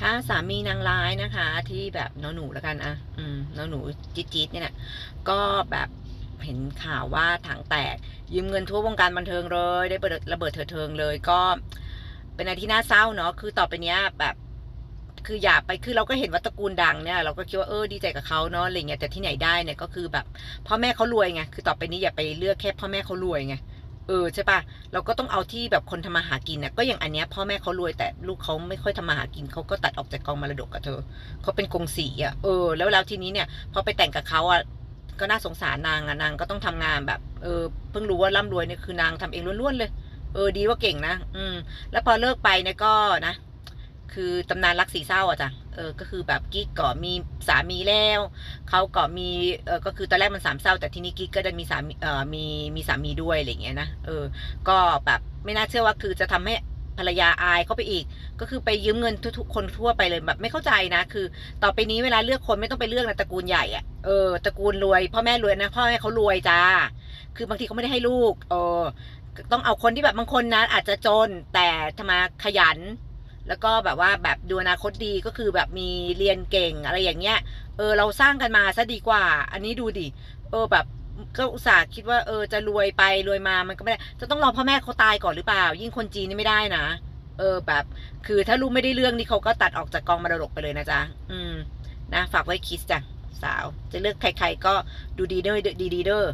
ค่ะสามีนางร้ายนะคะ ที่แบบน้องหนูแล้วกันอะอืมน้องหนูจี๊ดจี๊ดเนี่ยนะก็แบบเห็นข่าวว่าถังแตก ยืมเงินทั่ววงการบันเทิงเลย ได้ระเบิดเถิดเทิงเลยก็เป็นอะไรที่น่าเศร้าเนาะคือต่อไปเนี้ยแบบคืออย่าไปคือเราก็เห็นว่าตระกูลดังเนี่ยเราก็คิดว่าเออดีใจกับเขาเนาะอะไรเงี้ยแต่ที่ไหนได้เนี่ยก็คือแบบพ่อแม่เขารวยไงคือต่อไปนี้อย่าไปเลือกแค่พ่อแม่เขารวยไง เออใช่ปะเราก็ต้องเอาที่แบบคนทำมาหากินนะก็อย่างอันเนี้ยพ่อแม่เขารวยแต่ลูกเขาไม่ค่อยทำมาหากินเขาก็ตัดออกจากกองมรดกกับเธอเขาเป็นกงสีอะเออแล้วแล้วทีนี้เนี่ยพอไปแต่งกับเขาอะก็น่าสงสารนางอะนางก็ต้องทำงานแบบเออเพิ่งรู้ว่าร่ำรวยเนี่ยคือนางทำเองล้วนๆเลย เออดีว่าเก่งนะ อืม แล้วพอเลิกไปเนี่ยก็นะ คือตำนานรักสีเศร้าอะจ้ะเออก็คือแบบกิ๊กก็มีสามีแล้วเขาก็มีเออก็คือตอนแรกมันสามเศร้าแต่ทีนี้กิ๊กก็ได้มีสามีเออมีมีสามีด้วยอะไรเงี้ยนะเออ ก็แบบไม่น่าเชื่อว่าคือจะทำให้ภรรยาอายเข้าไปอีก ก็คือไปยืมเงินทุกคนทั่วไปเลยแบบไม่เข้าใจนะ คือ ต่อไปนี้เวลาเลือกคนไม่ต้องไปเลือกนะตระกูลใหญ่อะเออตระกูลรวยพ่อแม่รวยนะพ่อแม่เขารวยจ้า คือบางทีเขาไม่ได้ให้ลูกเออต้องเอาคนที่แบบบางคนนะอาจจะจนแต่ทำมาขยัน แล้วก็แบบว่าแบบดูอนาคตดีก็คือแบบมีเรียนเก่งอะไรอย่างเงี้ย เออเราสร้างกันมาซะดีกว่า อันนี้ดูดิ เออแบบก็อุตส่าห์คิดว่าเออจะรวยไปรวยมามันก็ไม่ได้ จะต้องรอพ่อแม่เขาตายก่อนหรือเปล่า ยิ่งคนจีนนี่ไม่ได้นะ เออแบบ คือถ้าลูกไม่ได้เรื่องนี่เขาก็ตัดออกจากกองมรดกไปเลยนะจ๊ะ อืมนะฝากไว้คิดจ้ะสาว จะเลือกใคร ๆ ก็ดูดีเด้อดีดีเด้อ